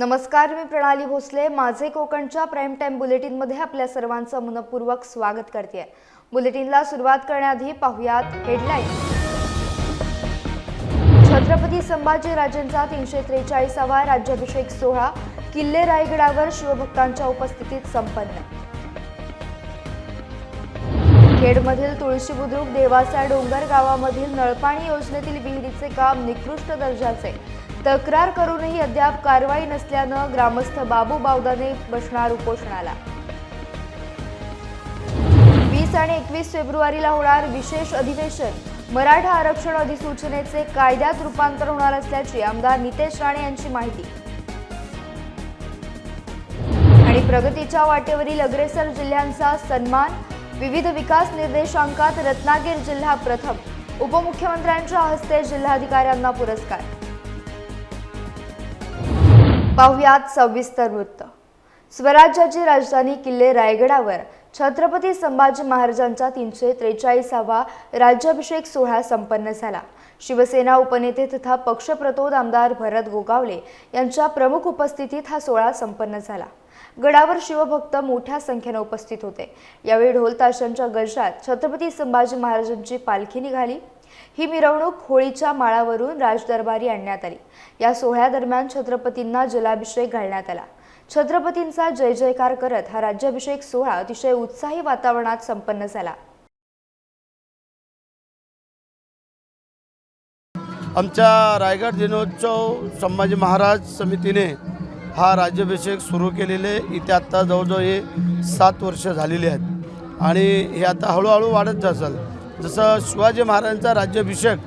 नमस्कार मी प्रणाली भोसले. माझे कोकणच्या प्राईम टाईम बुलेटिनमध्ये आपल्या सर्वांचं मनपूर्वक स्वागत करते बुलेटिनला सुरुवात करण्याआधी पाहुयात हेडलाईन छत्रपती संभाजी राजेंचा तीनशे त्रेचाळीसावा राज्याभिषेक सोहळा किल्ले रायगडावर शिवभक्तांच्या उपस्थितीत संपन्न. खेडमधील तुळशी बुद्रुक देवासा डोंगर गावामधील नळपाणी योजनेतील विहिरीचे काम निकृष्ट दर्जाचे. तक्रार करूनही अद्याप कारवाई नसल्यानं ग्रामस्थ बाबू बावदाने बसणार उपोषणाला वीस आणि एकवीस फेब्रुवारीला होणार विशेष अधिवेशन. मराठा आरक्षण अधिसूचनेचे कायद्यात रूपांतर होणार असल्याची आमदार नितेश राणे यांची माहिती. आणि प्रगतीच्या वाटेवरील अग्रेसर जिल्ह्यांचा सन्मान. विविध विकास निर्देशांकात रत्नागिरी जिल्हा प्रथम. उपमुख्यमंत्र्यांच्या हस्ते जिल्हाधिकाऱ्यांना पुरस्कार. पाहुयात सविस्तर वृत्त. स्वराज्याची राजधानी किल्ले रायगडावर छत्रपती संभाजी महाराजांचा तीनशे त्रेचाळीसावा राज्याभिषेक सोहळा संपन्न झाला. शिवसेना उपनेते तथा पक्षप्रतोद आमदार भरत गोगावले यांच्या प्रमुख उपस्थितीत हा सोहळा संपन्न झाला. गडावर शिवभक्त मोठ्या संख्येने उपस्थित होते. यावेळी ढोल ताशांच्या गजरात छत्रपती संभाजी महाराजांची पालखी निघाली. ही मिरवणूक होळीच्या माळावरून राजदरबारी आणण्यात आली. या सोहळ्यादरम्यान छत्रपतींना जलाभिषेक घालण्यात आला. छत्रपतींचा जय जयकार करत हा राज्याभिषेक सोहळा अतिशय उत्साही वातावरणात संपन्न झाला. आमच्या रायगड दिनोत्सव संभाजी महाराज समितीने हा राज्याभिषेक सुरू केलेले इथे आत्ता जवळजवळ हे सात वर्ष झालेली आहेत. आणि हे आता हळूहळू वाढत जाचाल. जसं शिवाजी महाराजांचा राज्याभिषेक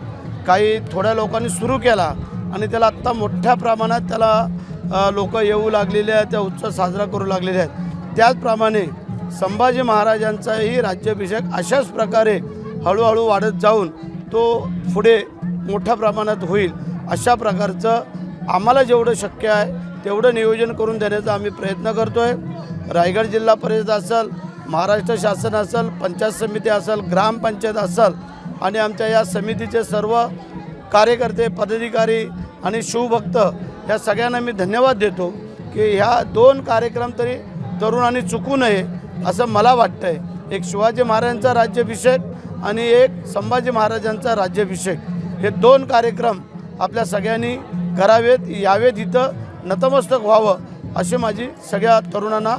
काही थोड्या लोकांनी सुरू केला आणि त्याला आत्ता मोठ्या प्रमाणात त्याला लोक येऊ लागलेले आहेत त्या उत्सव साजरा करू लागलेले आहेत. त्याचप्रमाणे संभाजी महाराजांचाही राज्याभिषेक अशाच प्रकारे हळूहळू वाढत जाऊन तो पुढे मोठ्या प्रमाणात होईल. अशा प्रकारचं आम्हाला जेवढं शक्य आहे तेवढं नियोजन करून देण्याचा आम्ही प्रयत्न करतो आहे रायगड जिल्हा परिषद असेल महाराष्ट्र शासन असेल पंचायत समिती असेल ग्रामपंचायत असेल आणि आमच्या या समितीचे सर्व कार्यकर्ते पदाधिकारी आणि शिवभक्त या सगळ्यांना मी धन्यवाद देतो की ह्या दोन कार्यक्रम तरी तरुणांनी चुकू नये असं मला वाटतं आहे एक शिवाजी महाराजांचा राज्याभिषेक आणि एक संभाजी महाराजांचा राज्याभिषेक. हे दोन कार्यक्रम आपल्या सगळ्यांनी करावेत यावेत इथं नतमस्तक व्हावं अशी माझी सगळ्या तरुणांना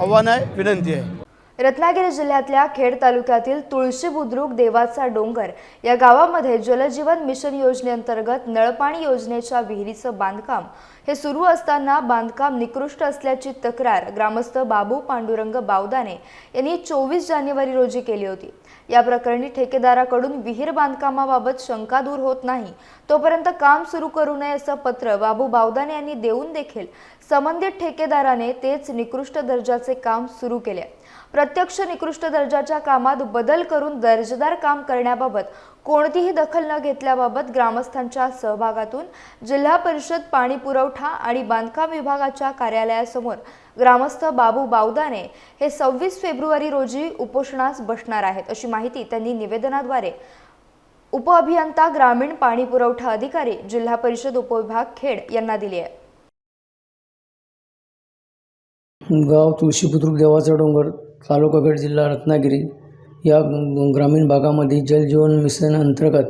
आव्हान आहे विनंती आहे. रत्नागिरी जिल्ह्यातल्या खेड तालुक्यातील तुळशी बुद्रुक देवाचा डोंगर या गावामध्ये जलजीवन मिशन योजनेअंतर्गत नळपाणी योजनेच्या विहिरीचं बांधकाम हे सुरू असताना बांधकाम निकृष्ट असल्याची तक्रार ग्रामस्थ बाबू पांडुरंग बावदाने यांनी चोवीस जानेवारी रोजी केली होती. या प्रकरणी ठेकेदाराकडून विहीर बांधकामाबाबत शंका दूर होत नाही. तोपर्यंत काम सुरू करू नये असं पत्र बाबू बावदाने यांनी देऊन देखील संबंधित ठेकेदाराने तेच निकृष्ट दर्जाचे काम सुरू केले. प्रत्यक्ष निकृष्ट दर्जाच्या कामात बदल करून दर्जेदार काम करण्याबाबत कोणतीही दखल न घेतल्याबाबत ग्रामस्थांच्या सहभागातून जिल्हा परिषद पाणी पुरवठा आणि बांधकाम विभागाच्या कार्यालयासमोर ग्रामस्थ बाबू बावदाने हे सव्वीस फेब्रुवारी रोजी उपोषणास बसणार आहेत अशी माहिती त्यांनी निवेदनाद्वारे उपअभियंता ग्रामीण पाणी पुरवठा अधिकारी जिल्हा परिषद उपविभाग खेड यांना दिली आहे. गाव तुळशीपुत्रक देवाचा डोंगर तालुकागड जिल्हा रत्नागिरी या ग्रामीण भागामध्ये जलजीवन मिशन अंतर्गत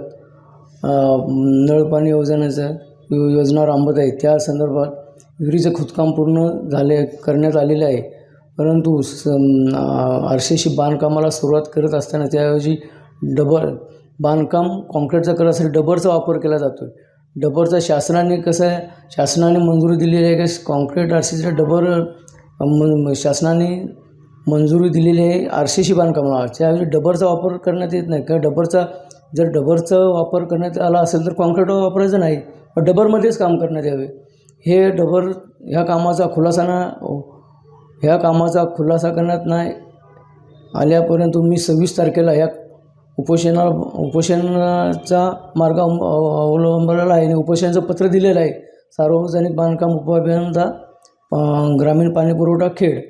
नळपाणी योजनेचं यो- योजना राबवत आहे. त्या संदर्भात विहिरीचं खोदकाम पूर्ण झाले करण्यात आलेलं आहे. परंतु स आर बांधकामाला सुरुवात करत असताना त्याऐवजी डबर बांधकाम कॉन्क्रीटचं करत असेल डबरचा वापर केला जातो आहे डबरचा शासनाने कसं आहे शासनाने मंजुरी दिलेली आहे की? कॉन्क्रीट आरशीचं डबर शासनाने मंजुरी दिलेली आहे आर सी सी बांधकामाला त्याऐवजी डबरचा वापर करण्यात येत नाही. किंवा डबरचा जर डबरचा वापर करण्यात आला असेल तर कॉन्क्रीट वापरायचं नाही. पण डबरमध्येच काम करण्यात यावे. हे डबर ह्या कामाचा खुलासा ना ह्या कामाचा खुलासा करण्यात नाही आल्यापर्यंत मी सव्वीस तारखेला ह्या उपोषणा उपोषणाचा मार्ग अवलंबलेला आहे आणि उपोषणाचं पत्र दिलेलं आहे. सार्वजनिक बांधकाम उपअभियंता ग्रामीण पाणीपुरवठा खेड.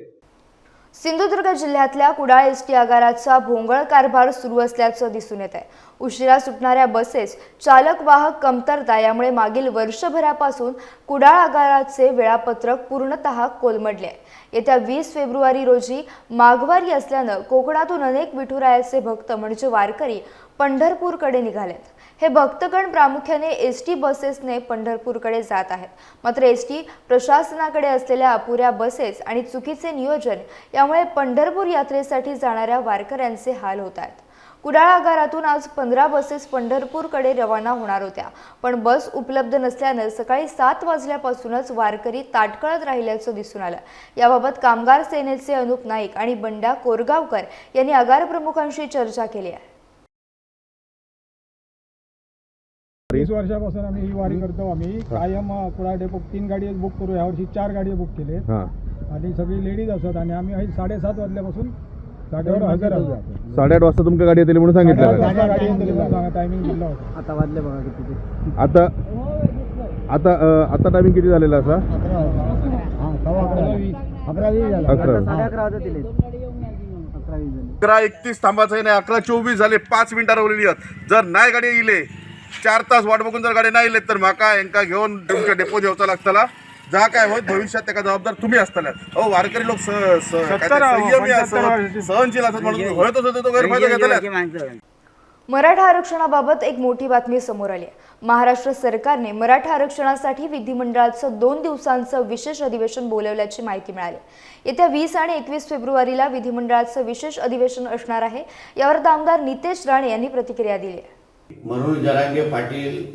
सिंधुदुर्ग जिल्ह्यातल्या कुडाळ एस टी आगाराचा भोंगळ कारभार सुरू असल्याचं दिसून येत आहे उशिरा सुटणाऱ्या बसेस चालक वाहक कमतरता यामुळे मागील वर्षभरापासून कुडाळ आगाराचे वेळापत्रक पूर्णतः कोलमडले. आहे येत्या वीस फेब्रुवारी रोजी माघवारी असल्यानं कोकणातून अनेक विठुरायाचे भक्त म्हणजे वारकरी पंढरपूरकडे निघालेत. हे भक्तगण प्रामुख्याने एस टी बसेसने पंढरपूरकडे जात आहेत. मात्र एस टी प्रशासनाकडे असलेल्या अपुऱ्या बसेस आणि चुकीचे नियोजन यामुळे पंढरपूर यात्रेसाठी जाणाऱ्या वारकऱ्यांचे हाल होत आहेत. कुडाळ आगारातून आज पंधरा बसेस पंढरपूरकडे रवाना होणार होत्या. पण बस उपलब्ध नसल्यानं सकाळी सात वाजल्यापासूनच वारकरी ताटकळत राहिल्याचं दिसून आलं. याबाबत कामगार सेनेचे अनुप नाईक आणि बंडा कोरगावकर यांनी आगार प्रमुखांशी चर्चा केली आहे. वीस वर्षापासून आम्ही ही वारी करतो. आम्ही कायम कुडाळ डेपो तीन गाडी बुक करू. यावर्षी चार गाडी बुक केले हां. आणि सगळी लेडीज असतात आणि आम्ही साडेसात वाजल्यापासून हजर आहोत साडेआठ वाजता तुमच्या गाडी येते म्हणून सांगितलं. का? गाडी टायमिंग दिला. होता. आता वाजले बघा किती आता आता आता टायमिंग किती झालेला असा? अकरा एकतीस थांबायचं आहे नाही. अकरा चोवीस झाले. पाच मिनिटां राहिलेली आहेत. जर नाही गाडी येईले चार तास वाट बघून जर गाडी नाही तर म्हाका यांका घेऊन तुमच्या डेपो येवचा लागतला. जा काय होत भविष्यात त्याचा जबाबदार तुम्ही असताना अहो वारकरी लोक स- स- काय ते संयमी असत सहनशील असत म्हणून होतच होते तो गैरफायदा घेतला. मराठा आरक्षणाबाबत एक मोठी बातमी समोर आली आहे. महाराष्ट्र सरकारने मराठा आरक्षणासाठी विधिमंडळाचं दोन दिवसांचं विशेष अधिवेशन बोलवल्याची माहिती मिळाली. येत्या वीस आणि एकवीस फेब्रुवारीला विधिमंडळाचं विशेष अधिवेशन असणार आहे. यावर आमदार नितेश राणे यांनी प्रतिक्रिया दिली आहे. मनोज जरांगे पाटील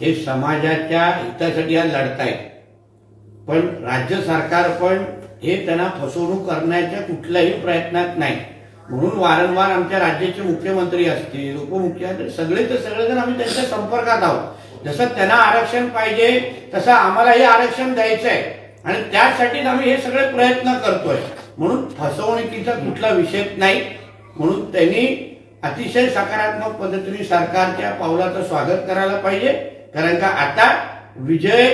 हे समाजाच्या हितासाठी आज लढतायत. पण राज्य सरकार पण हे त्यांना फसवणूक करण्याच्या कुठल्याही प्रयत्नात नाही. म्हणून वारंवार आमच्या राज्याचे मुख्यमंत्री असतील उपमुख्यमंत्री सगळे तर सगळेजण आम्ही त्यांच्या संपर्कात आहोत. जसं त्यांना आरक्षण पाहिजे तसं आम्हालाही आरक्षण द्यायचं आहे आणि त्यासाठीच आम्ही हे सगळे प्रयत्न करतोय. म्हणून फसवणुकीचा कुठला विषय नाही. म्हणून त्यांनी अतिशय सकारात्मक पद्धतीने सरकारच्या पावलाचं स्वागत करायला पाहिजे. कारण का आता विजय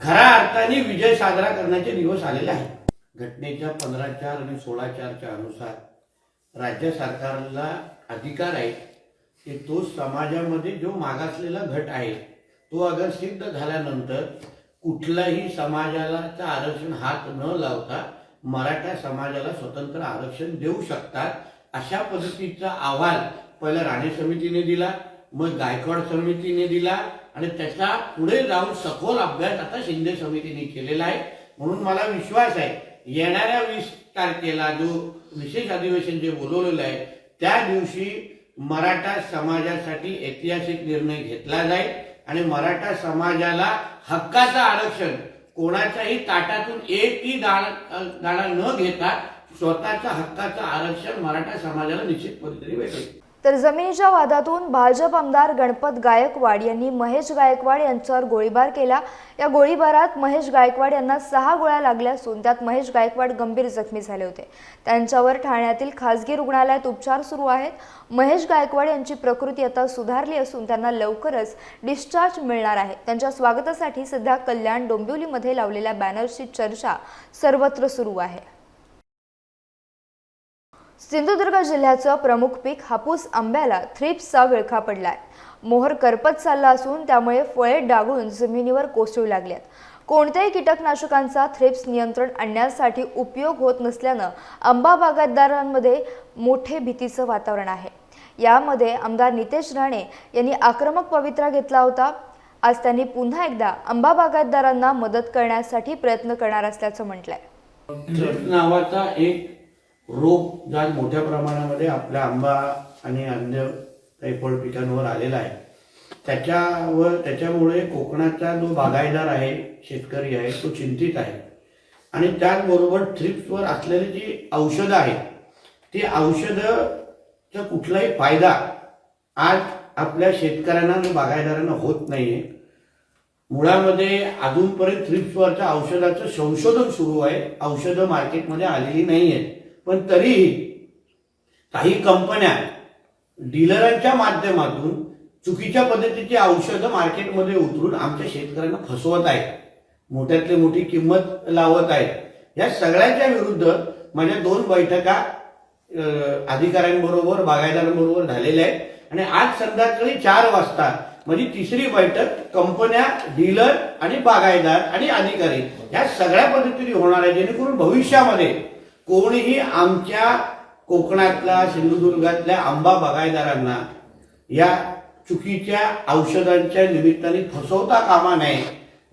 खऱ्या अर्थाने विजय साजरा करण्याचे दिवस आलेले आहेत. घटनेच्या पंधरा चार आणि सोळा चारच्या अनुसार राज्य सरकारला अधिकार आहे की तो समाजामध्ये जो मागासलेला घट आहे तो अगर सिद्ध झाल्यानंतर कुठलाही समाजाला आरक्षण हात न लावता मराठा समाजाला स्वतंत्र आरक्षण देऊ शकतात अशा पद्धतीचा अहवाल पहिला राणे समितीने दिला मग गायकवाड समितीने दिला आणि त्याचा पुढे जाऊन सखोल अभ्यास आता शिंदे समितीने केलेला आहे. म्हणून मला विश्वास आहे येणाऱ्या वीस तारखेला जो विशेष अधिवेशन जे बोलवलेलं आहे त्या दिवशी मराठा समाजासाठी ऐतिहासिक निर्णय घेतला जाईल आणि मराठा समाजाला हक्काचं आरक्षण कोणाच्याही ताटातून एकही दाणा दाणा न घेता स्वतःच्या हक्काचं आरक्षण मराठा समाजाला निश्चित पद्धतीने भेटेल. तर जमिनीच्या वादातून भाजप आमदार गणपत गायकवाड यांनी महेश गायकवाड यांच्यावर गोळीबार केला. या गोळीबारात महेश गायकवाड यांना सहा गोळ्या लागल्या असून त्यात महेश गायकवाड गंभीर जखमी झाले होते. त्यांच्यावर ठाण्यातील खासगी रुग्णालयात उपचार सुरू आहेत. महेश गायकवाड यांची प्रकृती आता सुधारली असून त्यांना लवकरच डिस्चार्ज मिळणार आहे. त्यांच्या स्वागतासाठी सध्या कल्याण डोंबिवलीमध्ये लावलेल्या बॅनरची चर्चा सर्वत्र सुरू आहे. सिंधुदुर्ग जिल्ह्याचं प्रमुख पीक हापूस आंब्याला थ्रिप्सचा विळखा पडलाय. मोहर करपत चालला असून त्यामुळे फळे डागळून जमिनीवर कोसळू लागल्यात. कोणत्याही कीटकनाशकांचा थ्रिप्स नियंत्रण आणण्यासाठी उपयोग होत नसल्यानं आंबा बागायतदारांमध्ये मोठे भीतीचं वातावरण आहे. यामध्ये आमदार नितेश राणे यांनी आक्रमक पवित्रा घेतला होता. आज त्यांनी पुन्हा एकदा आंबा बागायतदारांना मदत करण्यासाठी प्रयत्न करणार असल्याचं म्हटलंय. नावाचा एक रोग जो आज मोठ्या प्रमाणामध्ये आपल्या आंबा आणि अन्य काही फळ पिकांवर आलेला आहे त्याच्यावर त्याच्यामुळे कोकणाचा जो बागायदार आहे शेतकरी आहे तो चिंतित आहे. आणि त्याचबरोबर थ्रिप्सवर असलेली जी औषधं आहेत ती औषधंचा कुठलाही फायदा आज आपल्या शेतकऱ्यांना आणि बागायदारांना होत नाही आहे मुळामध्ये अजूनपर्यंत थ्रिप्सवरच्या औषधाचं संशोधन सुरू आहे. औषधं मार्केटमध्ये आलेली नाही आहेत पण तरीही काही कंपन्या डीलरांच्या माध्यमातून चुकीच्या पद्धतीची औषधं मार्केटमध्ये उतरून आमच्या शेतकऱ्यांना फसवत आहेत. मोठ्यातली मोठी किंमत लावत आहेत. या सगळ्याच्या विरुद्ध माझ्या दोन बैठका अधिकाऱ्यांबरोबर बागायदारांबरोबर झालेल्या आहेत. आणि आज संध्याकाळी चार वाजता म्हणजे तिसरी बैठक कंपन्या डीलर आणि बागायदार आणि अधिकारी या सगळ्या पद्धतीने होणार आहे जेणेकरून भविष्यामध्ये कोणीही आमच्या कोकणातल्या सिंधुदुर्गातल्या आंबा बागायदारांना या चुकीच्या औषधांच्या निमित्ताने फसवता कामा नये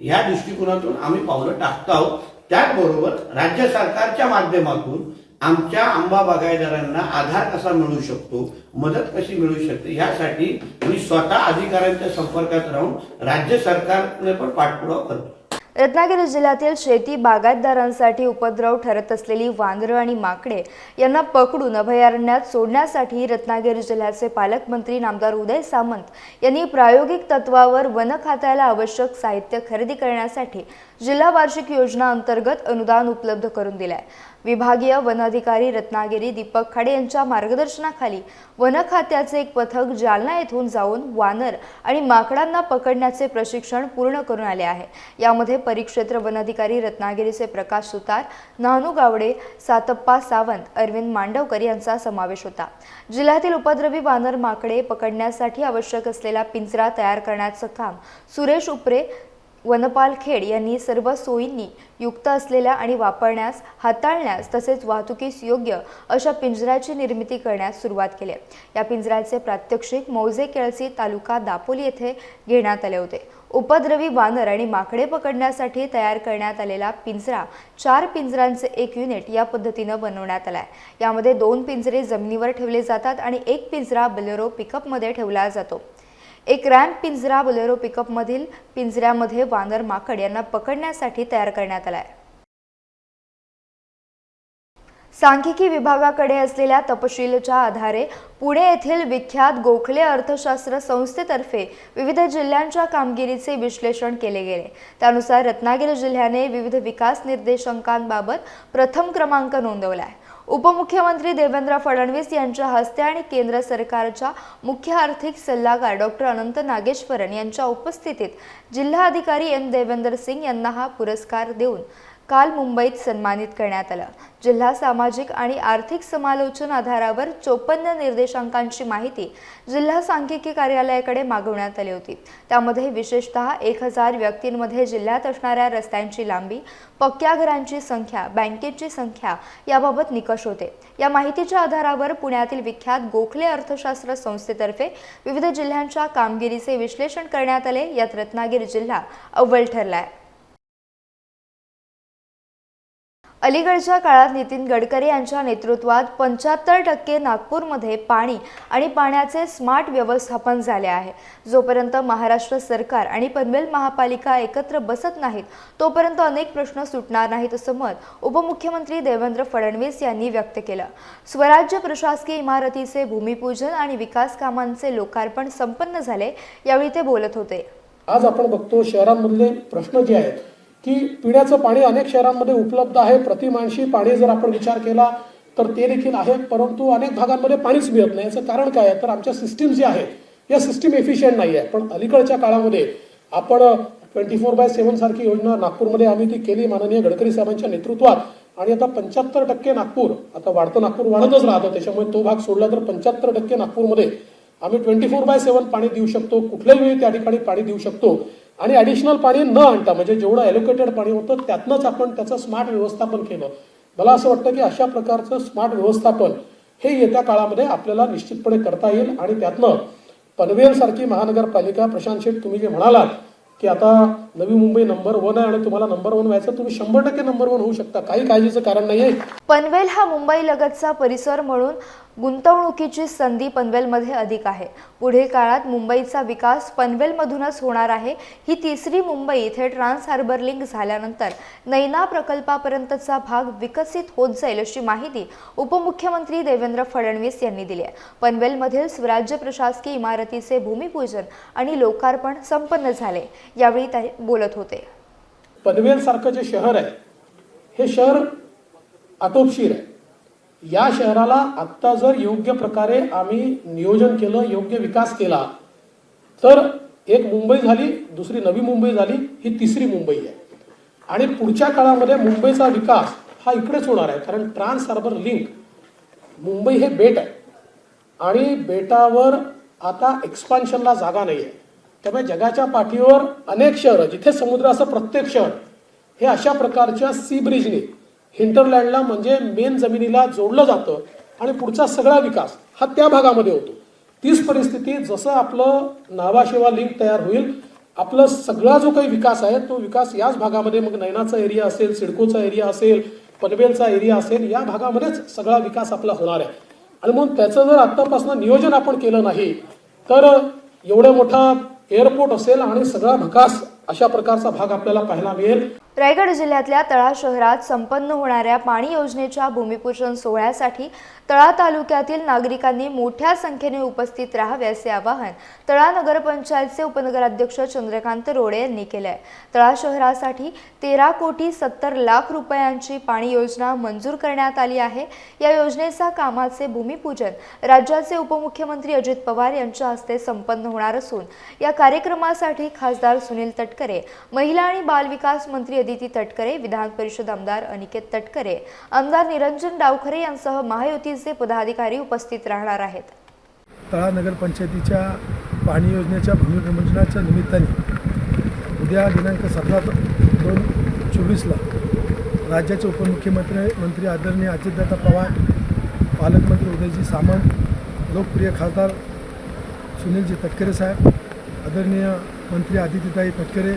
या दृष्टिकोनातून आम्ही पावलं टाकतो आहोत. त्याचबरोबर राज्य सरकारच्या माध्यमातून आमच्या आंबा बागायदारांना आधार कसा मिळू शकतो मदत कशी मिळू शकते यासाठी मी स्वतः अधिकाऱ्यांच्या संपर्कात राहून राज्य सरकारने पण पाठपुरावा करतो. रत्नागिरी जिल्ह्यातील शेती बागायतदारांसाठी उपद्रव ठरत असलेली वानरं आणि माकडे यांना पकडून अभयारण्यात सोडण्यासाठी रत्नागिरी जिल्ह्याचे पालकमंत्री नामदार उदय सामंत यांनी प्रायोगिक तत्वावर वन खात्याला आवश्यक साहित्य खरेदी करण्यासाठी जिल्हा वार्षिक योजना अंतर्गत अनुदान उपलब्ध करून दिलं आहे विभागीय वनाधिकारी रत्नागिरी दीपक खाडे यांच्या मार्गदर्शनाखाली वन खात्याचे एक पथक जालना येथून जाऊन वानर आणि माकडांना पकडण्याचे प्रशिक्षण पूर्ण करून आले आहे. यामध्ये परिक्षेत्र वनाधिकारी रत्नागिरीचे प्रकाश सुतार नानू गावडे सातप्पा सावंत अरविंद मांडवकर यांचा समावेश होता. जिल्ह्यातील उपद्रवी वानर माकडे पकडण्यासाठी आवश्यक असलेला पिंजरा तयार करण्याचं काम सुरेश उपरे वनपाल खेड यांनी सर्व सोयींनी युक्त असलेल्या आणि वापरण्यास हाताळण्यास तसेच वाहतुकीस योग्य अशा पिंजऱ्याची निर्मिती करण्यास सुरुवात केली या पिंजऱ्याचे प्रात्यक्षिक मौजे केळसी तालुका दापोली येथे घेण्यात आले होते. उपद्रवी वानर आणि माकडे पकडण्यासाठी तयार करण्यात आलेला पिंजरा चार पिंजऱ्यांचे एक युनिट या पद्धतीनं बनवण्यात आला आहे. यामध्ये दोन पिंजरे जमिनीवर ठेवले जातात आणि एक पिंजरा बलेरो पिकअपमध्ये ठेवला जातो. एक रॅम्प पिंजरा बोलेरो पिकअपमधील पिंजऱ्यामध्ये वानर माकड यांना पकडण्यासाठी तयार करण्यात आला आहे सांख्यिकी विभागाकडे असलेल्या तपशीलच्या आधारे पुणे येथील विख्यात गोखले अर्थशास्त्र संस्थेतर्फे विविध जिल्ह्यांच्या कामगिरीचे विश्लेषण केले गेले. त्यानुसार रत्नागिरी जिल्ह्याने विविध विकास निर्देशांकांबाबत प्रथम क्रमांक नोंदवला आहे उपमुख्यमंत्री देवेंद्र फडणवीस यांच्या हस्ते आणि केंद्र सरकारच्या मुख्य आर्थिक सल्लागार डॉक्टर अनंत नागेश्वरन यांच्या उपस्थितीत जिल्हाधिकारी एम देवेंद्र सिंग यांना हा पुरस्कार देऊन काल मुंबईत सन्मानित करण्यात आलं. जिल्हा सामाजिक आणि आर्थिक समालोचन आधारावर चोपन्न निर्देशांकांची माहिती जिल्हा सांख्यिकी कार्यालयाकडे मागवण्यात आली होती. त्यामध्ये विशेषतः एक हजार व्यक्तींमध्ये जिल्ह्यात असणाऱ्या रस्त्यांची लांबी पक्क्या घरांची संख्या बँकेची संख्या याबाबत निकष होते. या माहितीच्या आधारावर पुण्यातील विख्यात गोखले अर्थशास्त्र संस्थेतर्फे विविध जिल्ह्यांच्या कामगिरीचे विश्लेषण करण्यात आले. यात रत्नागिरी जिल्हा अव्वल ठरला आहे अलीकडच्या काळात नितीन गडकरी यांच्या नेतृत्वात पंच्याहत्तर टक्के नागपूरमध्ये पाणी आणि पाण्याचे स्मार्ट व्यवस्थापन झाले आहे. जोपर्यंत महाराष्ट्र सरकार आणि पनवेल महापालिका एकत्र बसत नाहीत तोपर्यंत अनेक प्रश्न सुटणार नाहीत असं मत उपमुख्यमंत्री देवेंद्र फडणवीस यांनी व्यक्त केलं. स्वराज्य प्रशासकीय इमारतीचे भूमिपूजन आणि विकास कामांचे लोकार्पण संपन्न झाले यावेळी ते बोलत होते. आज आपण बघतो शहरांमधले प्रश्न जे आहेत की पिण्याचं पाणी अनेक शहरांमध्ये उपलब्ध आहे. प्रतिमानशी पाणी जर आपण विचार केला तर ते देखील आहे परंतु अनेक भागांमध्ये पाणीच मिळत नाही. याचं कारण काय आहे? तर आमच्या सिस्टीम जे आहे या सिस्टीम एफिशियंट नाही आहे. पण अलीकडच्या काळामध्ये आपण ट्वेंटी फोर बाय सेव्हन सारखी योजना नागपूरमध्ये आम्ही ती केली. माननीय गडकरी साहेबांच्या नेतृत्वात. आणि आता पंच्याहत्तर टक्के नागपूर आता वाढतं नागपूर वाढतच राहतं. त्याच्यामुळे तो भाग सोडला तर पंच्याहत्तर टक्के नागपूरमध्ये आम्ही ट्वेंटी फोर बाय सेव्हन पाणी देऊ शकतो. कुठल्याही वेळी त्या ठिकाणी पाणी देऊ शकतो. आणि ॲडिशनल पाणी न आणता म्हणजे जेवढं ॲलोकेटेड पाणी होतं त्यातनंच आपण त्याचं स्मार्ट व्यवस्थापन केलं. मला असं वाटतं की अशा प्रकारचं स्मार्ट व्यवस्थापन हे येत्या काळामध्ये आपल्याला निश्चितपणे करता येईल. आणि त्यातनं पनवेलसारखी महानगरपालिका प्रशांत शेठ तुम्ही जे म्हणालात की आता नवी मुंबई नंबर वन आहे आणि तुम्हाला नंबर वन व्हायचं तुम्ही शंभर टक्के नंबर वन होऊ शकता. काही काळजीचं कारण नाही आहे पनवेल हा मुंबई लगतचा परिसर म्हणून गुंतवणुकीची संधी पनवेलमध्ये अधिक आहे. पुढील काळात मुंबईचा विकास पनवेलमधूनच होणार आहे. ही तिसरी मुंबई इथे ट्रान्स हार्बर लिंक झाल्यानंतर नैना प्रकल्पापर्यंतचा भाग विकसित होत जाईल अशी माहिती उपमुख्यमंत्री देवेंद्र फडणवीस यांनी दिली आहे. पनवेलमधील स्वराज्य प्रशासकीय इमारतीचे भूमिपूजन आणि लोकार्पण संपन्न झाले. यावेळी ते बोलत होते. पनवेलसारखं जे शहर आहे हे शहर आटोपशीर आहे. या शहराला आत्ता जर योग्य प्रकारे आम्ही नियोजन केलं योग्य विकास केला तर एक मुंबई झाली दुसरी नवी मुंबई झाली ही तिसरी मुंबई आहे. आणि पुढच्या काळामध्ये मुंबईचा विकास हा इकडेच होणार आहे कारण ट्रान्स हार्बर लिंक मुंबई हे बेट आहे. आणि बेटावर आता एक्सपान्शनला जागा नाही आहे त्यामुळे जगाच्या पाठीवर अनेक शहरं जिथे समुद्र असं प्रत्येक शहर हे अशा प्रकारच्या सी ब्रिजने हिंटरलँडला म्हणजे मेन जमिनीला जोडलं जातं आणि पुढचा सगळा विकास हा त्या भागामध्ये होतो. तीच परिस्थिती जसं आपलं नावाशिवा लिंक तयार होईल आपला सगळा जो काही विकास आहे तो विकास याच भागामध्ये मग नैनाचा एरिया असेल सिडकोचा एरिया असेल पनवेलचा एरिया असेल या भागामध्येच सगळा विकास आपला होणार आहे. आणि म्हणून त्याचं जर आत्तापासून नियोजन आपण केलं नाही तर एवढा मोठा एअरपोर्ट असेल आणि सगळा विकास अशा प्रकारचा भाग आपल्याला पाहायला मिळेल. रायगड जिल्ह्यातल्या तळा शहरात संपन्न होणाऱ्या पाणी योजनेच्या भूमिपूजन सोहळ्यासाठी तळा तालुक्यातील नागरिकांनी मोठ्या संख्येने उपस्थित राहावे असे आवाहन तळा नगरपंचायतचे उपनगराध्यक्ष चंद्रकांत रोडे यांनी केले आहे तळा शहरासाठी तेरा कोटी सत्तर लाख रुपयांची पाणी योजना मंजूर करण्यात आली आहे. या योजनेचा कामाचे भूमिपूजन राज्याचे उपमुख्यमंत्री अजित पवार यांच्या हस्ते संपन्न होणार असून या कार्यक्रमासाठी खासदार सुनील तटकरे महिला आणि बालविकास मंत्री अदिती तटकरे विधान परिषद आमदार अनिकेत तटकरे आमदार निरंजन डावखरे यांसह महायुतीचे पदाधिकारी उपस्थित राहणार आहेत. तळा नगरपंचायतीच्या पाणी योजनेच्या भूमिपूजनाच्या निमित्ताने उद्या दिनांक सतरा दोन चोवीसला राज्याचे उपमुख्यमंत्री मंत्री आदरणीय अजितदादा पवार पालकमंत्री उदयजी सामंत लोकप्रिय खासदार सुनीलजी तटकरे साहेब आदरणीय मंत्री आदित्यताई तटकरे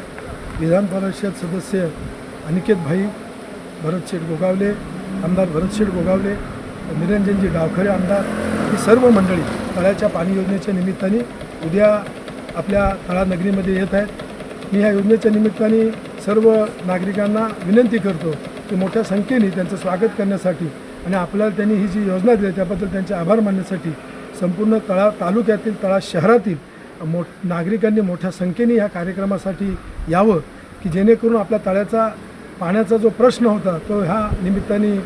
विधान परिषद सदस्य अनिकेत भाई भरतशेठ गोगावले आमदार भरतशेठ गोगावले निरंजनजी डावखरे आमदार ही सर्व मंडळी तळ्याच्या पाणी योजनेच्या निमित्ताने उद्या आपल्या तळानगरीमध्ये येत आहेत. मी ह्या योजनेच्या निमित्ताने सर्व नागरिकांना विनंती करतो की मोठ्या संख्येने त्यांचं स्वागत करण्यासाठी आणि आपल्याला त्यांनी ही जी योजना दिली त्याबद्दल त्यांचे आभार मानण्यासाठी संपूर्ण तळा तालुक्यातील तळा शहरातील मो नागरिकांनी मोठ्या संख्येने ह्या कार्यक्रमासाठी यावं की जेणेकरून आपल्या तळ्याचा पाण्याचा जो प्रश्न होता तो ह्या निमित्ताने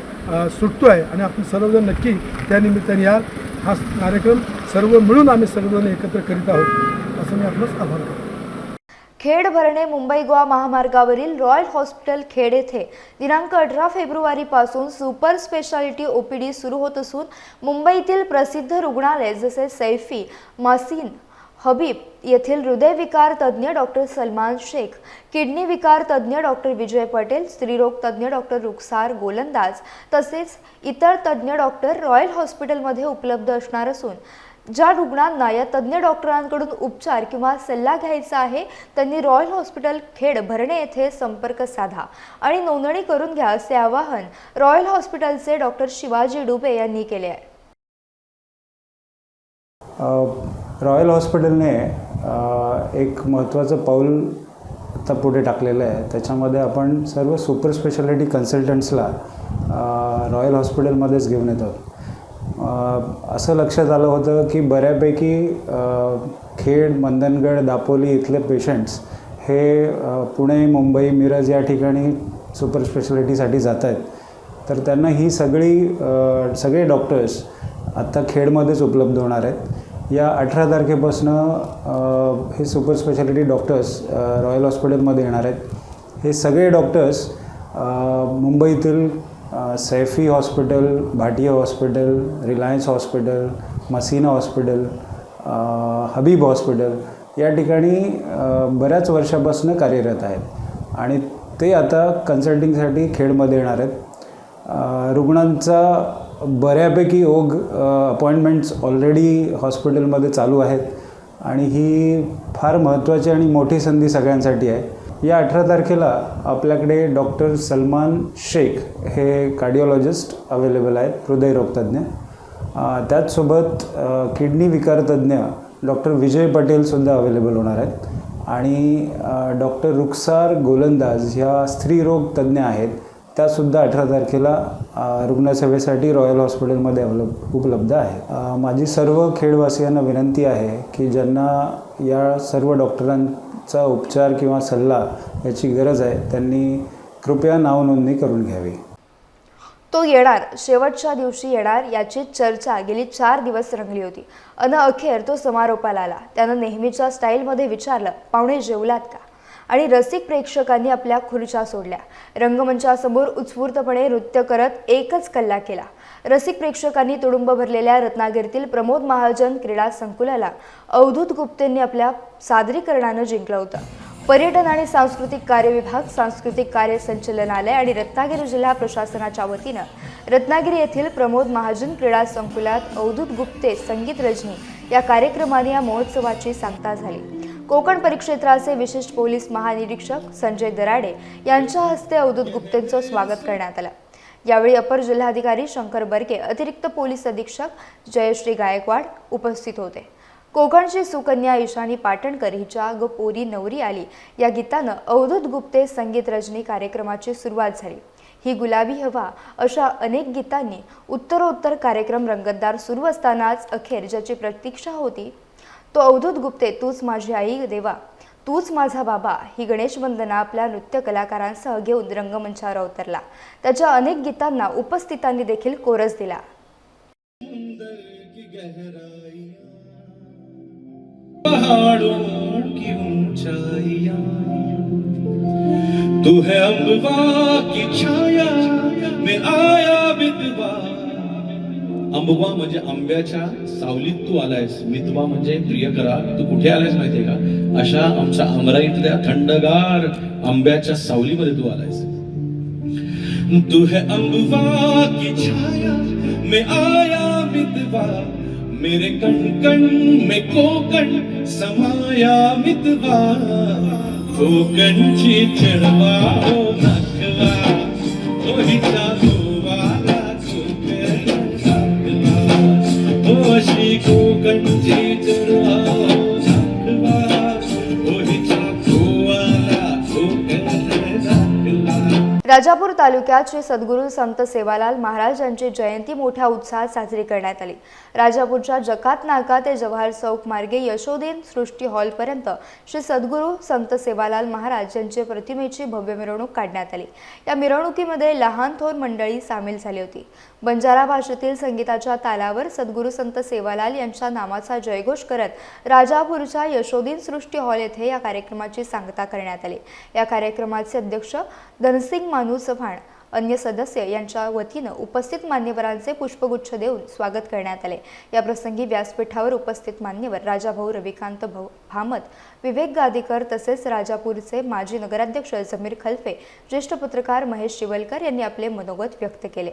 सुटतो आहे आणि आपण सर्वजण नक्की त्या निमित्ताने या हा कार्यक्रम सर्व मिळून आम्ही सर्वजण एकत्र करीत आहोत. असं मी आपलंच आभार करतो. खेड भरणे मुंबई गोवा महामार्गावरील रॉयल हॉस्पिटल खेड येथे दिनांक अठरा फेब्रुवारीपासून सुपर स्पेशालिटी ओपीडी सुरू होत असून मुंबईतील प्रसिद्ध रुग्णालय जसे सैफी मासीन हबीब येथील हृदयविकार तज्ज्ञ डॉक्टर सलमान शेख किडनी विकार तज्ज्ञ डॉक्टर विजय पटेल स्त्रीरोग तज्ज्ञ डॉक्टर रुखसार गोलंदाज तसेच इतर तज्ज्ञ डॉक्टर रॉयल हॉस्पिटलमध्ये उपलब्ध असणार असून ज्या रुग्णांना या तज्ज्ञ डॉक्टरांकडून उपचार किंवा सल्ला घ्यायचा आहे त्यांनी रॉयल हॉस्पिटल खेड भरणे येथे संपर्क साधा आणि नोंदणी करून घ्या असे आवाहन रॉयल हॉस्पिटलचे डॉक्टर शिवाजी डुबे यांनी केले आहे. रॉयल हॉस्पिटलने एक महत्त्वाचं पाऊल आता पुढे टाकलेलं आहे. त्याच्यामध्ये आपण सर्व सुपर स्पेशालिटी कन्सल्टंट्सला रॉयल हॉस्पिटलमध्येच घेऊन येतो. असं लक्षात आलं होतं की बऱ्यापैकी खेड मंदनगड दापोली इथले पेशंट्स हे पुणे मुंबई मिरज या ठिकाणी सुपर स्पेशालिटीसाठी जात आहेत तर त्यांना ही सगळी सगळे डॉक्टर्स आत्ता खेडमध्येच उपलब्ध होणार आहेत. या अठरा तारखेपासनं हे सुपर स्पेशालिटी डॉक्टर्स रॉयल हॉस्पिटलमध्ये येणार आहेत. हे सगळे डॉक्टर्स मुंबईतील Saifee hospital Bhatia hospital Reliance hospital Masina hospital Habib hospital या ठिकाणी बऱ्याच वर्षापासून कार्यरत आहेत. आणि ते आता कन्सल्टिंगसाठी खेडमध्ये येणार आहेत. रुग्णांचा बऱ्यापैकी ओघ अपॉइंटमेंट्स ऑलरेडी हॉस्पिटलमध्ये चालू आहेत. आणि ही फार महत्त्वाची आणि मोठी संधी सगळ्यांसाठी आहे. या अठरा तारखेला आपल्याकडे डॉक्टर सलमान शेख हे कार्डिओलॉजिस्ट अवेलेबल आहेत हृदयरोगतज्ञ त्याचसोबत किडनी विकारतज्ञ डॉक्टर विजय पटेलसुद्धा अवेलेबल होणार आहेत. आणि डॉक्टर रुखसार गोलंदाज ह्या स्त्रीरोग तज्ज्ञ आहेत. त्यासुद्धा अठरा तारखेला रुग्णसेवेसाठी रॉयल हॉस्पिटलमध्ये अवलब उपलब्ध आहे. माझी सर्व खेडवासियांना विनंती आहे की ज्यांना या सर्व डॉक्टरांचा उपचार किंवा सल्ला याची गरज आहे त्यांनी कृपया नाव नोंदणी करून घ्यावी. तो येणार शेवटच्या दिवशी येणार याची चर्चा. गेली चार दिवस रंगली होती. अन अखेर तो समारोपाला आला. त्यानं नेहमीच्या स्टाईलमध्ये विचारलं पाहुणे जेवलात का? आणि रसिक प्रेक्षकांनी आपल्या खुर्च्या सोडल्या. रंगमंचासमोर उत्स्फूर्तपणे नृत्य करत एकच कल्ला केला. रसिक प्रेक्षकांनी तुडुंब भरलेल्या रत्नागिरीतील प्रमोद महाजन क्रीडा संकुलाला अवधूत गुप्तेंनी आपल्या सादरीकरणानं जिंकलं होतं. पर्यटन आणि सांस्कृतिक कार्य विभाग सांस्कृतिक कार्य संचालनालय आणि रत्नागिरी जिल्हा प्रशासनाच्या वतीनं रत्नागिरी येथील प्रमोद महाजन क्रीडा संकुलात अवधूत गुप्ते संगीत रजनी या कार्यक्रमाने या महोत्सवाची सांगता झाली. कोकण परिक्षेत्राचे विशिष्ट पोलीस महानिरीक्षक संजय दराडे यांच्या हस्ते अवधूत गुप्तेंचं स्वागत करण्यात आलं. यावेळी अपर जिल्हाधिकारी शंकर बर्के अतिरिक्त पोलीस अधीक्षक जयश्री गायकवाड उपस्थित होते. कोकणची सुकन्या ईशानी पाटणकर हिच्या ग पोरी नवरी आली. या गीतानं अवधूत गुप्ते संगीत रजनी कार्यक्रमाची सुरुवात झाली. ही गुलाबी हवा अशा अनेक गीतांनी उत्तरोत्तर कार्यक्रम रंगतदार सुरू असतानाच अखेर ज्याची प्रतीक्षा होती तो अवधूत गुप्ते तूच माझी आई देवा. तूच माझा बाबा. ही गणेश वंदना आपल्या नृत्य कलाकारांसह घेऊन रंगमंचावर अवतरला. त्याच्या अनेक गीतांना उपस्थितांनी देखील कोरस दिला. तू है अम्बवा की छाया. में आया अंबवा म्हणजे आंब्याच्या सावलीत तू आलायस. मितवा म्हणजे प्रियकरा तू कुठे आलायस माहितीये का? अशा आमच्या अमराईतल्या थंडगार आंब्याच्या सावलीमध्ये तू आलायस. तू है अंबवा की छाया में आया मितवा. मेरे कण कण में कोकण समाया मितवा. कोकणची चढवा हो नाकवा ओहीचा गोवाला राजापूर तालुक्यात श्री सद्गुरू संत सेवालाल महाराज यांची जयंती मोठ्या उत्साहात साजरी करण्यात आली. राजापूरच्या जकात नाका ते जवाहर चौक मार्गे यशोदीन सृष्टी हॉलपर्यंत श्री सद्गुरू संत सेवालाल महाराज यांच्या प्रतिमेची भव्य मिरवणूक काढण्यात आली. या मिरवणुकीमध्ये लहान थोर मंडळी सामील झाली होती. बंजारा भाषेतील संगीताच्या तालावर सद्गुरू संत सेवालाल यांच्या नामाचा जयघोष करत राजापूरच्या यशोदीन सृष्टी हॉल येथे या कार्यक्रमाची सांगता करण्यात आली. या कार्यक्रमाचे अध्यक्ष धनसिंग मानू चव्हाण अन्य सदस्य यांच्या वतीनं उपस्थित मान्यवरांचे पुष्पगुच्छ देऊन स्वागत करण्यात आले. या प्रसंगी व्यासपीठावर उपस्थित मान्यवर राजाभाऊ रविकांत भाऊ भामत विवेक गादीकर तसेच राजापूरचे माजी नगराध्यक्ष जमीर खल्फे ज्येष्ठ पत्रकार महेश शिवलकर यांनी आपले मनोगत व्यक्त केले.